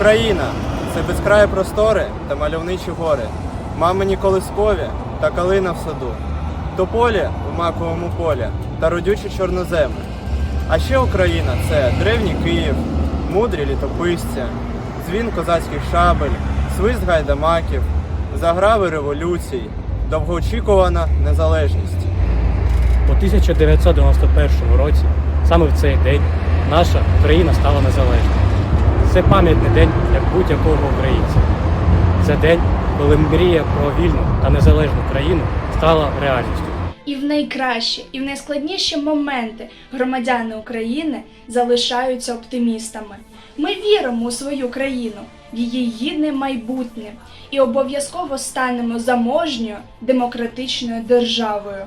Україна це безкраї простори та мальовничі гори, мамині колискові та калина в саду, тополі в маковому полі та родючі чорноземи. А ще Україна це древній Київ, мудрі літописці, дзвін козацьких шабель, свист гайдамаків, заграви революцій, довгоочікувана незалежність. У 1991 році, саме в цей день, наша Україна стала незалежною. Це пам'ятний день для будь-якого українця. Це день, коли мрія про вільну та незалежну країну стала реальністю. І в найкращі, і в найскладніші моменти громадяни України залишаються оптимістами. Ми віримо у свою країну, в її гідне майбутнє і обов'язково станемо заможньою демократичною державою.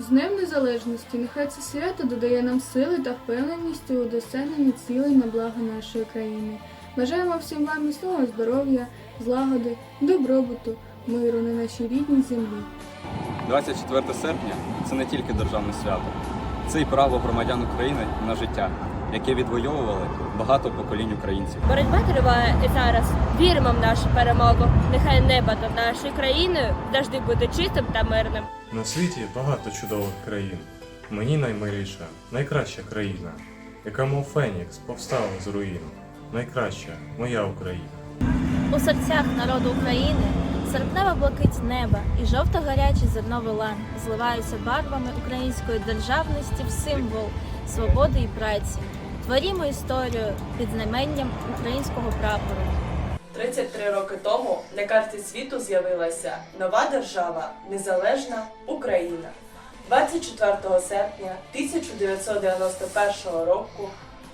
З Днем Незалежності нехай це свято додає нам сили та впевненість у досягненні цілей на благо нашої країни. Бажаємо всім вам міцного здоров'я, злагоди, добробуту, миру на нашій рідній землі. 24 серпня це не тільки державне свято, це й право громадян України на життя, яке відвоювали багато поколінь українців. Боротьба триває і зараз. Віримо в нашу перемогу. Нехай небо над нашою країною завжди буде чистим та мирним. На світі багато чудових країн. Мені наймиліша, найкраща країна, яка мов Фенікс повстала з руїн. Найкраща моя Україна. У серцях народу України серпнева блакить неба і жовто-гарячий зерновий лан зливаються барвами української державності в символ свободи і праці. Творімо історію під знаменням українського прапору. 33 роки тому на карті світу з'явилася нова держава Незалежна Україна. 24 серпня 1991 року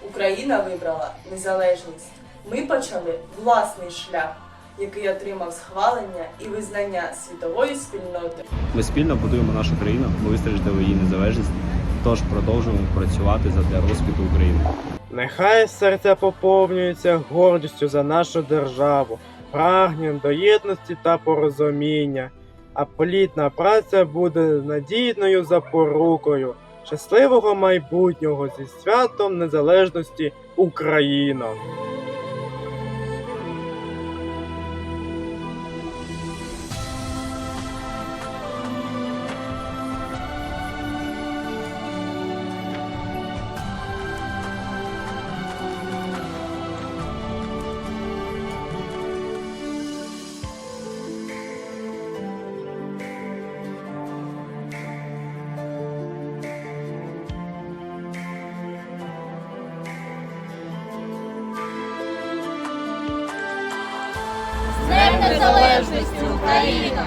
Україна вибрала незалежність. Ми почали власний шлях, який отримав схвалення і визнання світової спільноти. Ми спільно будуємо нашу країну, ми вистраждали її незалежність, тож продовжуємо працювати задля розквіту України. Нехай серця поповнюються гордістю за нашу державу, прагненням до єдності та порозуміння, а плідна праця буде надійною запорукою щасливого майбутнього зі святом незалежності Україна. Незалежності Україна!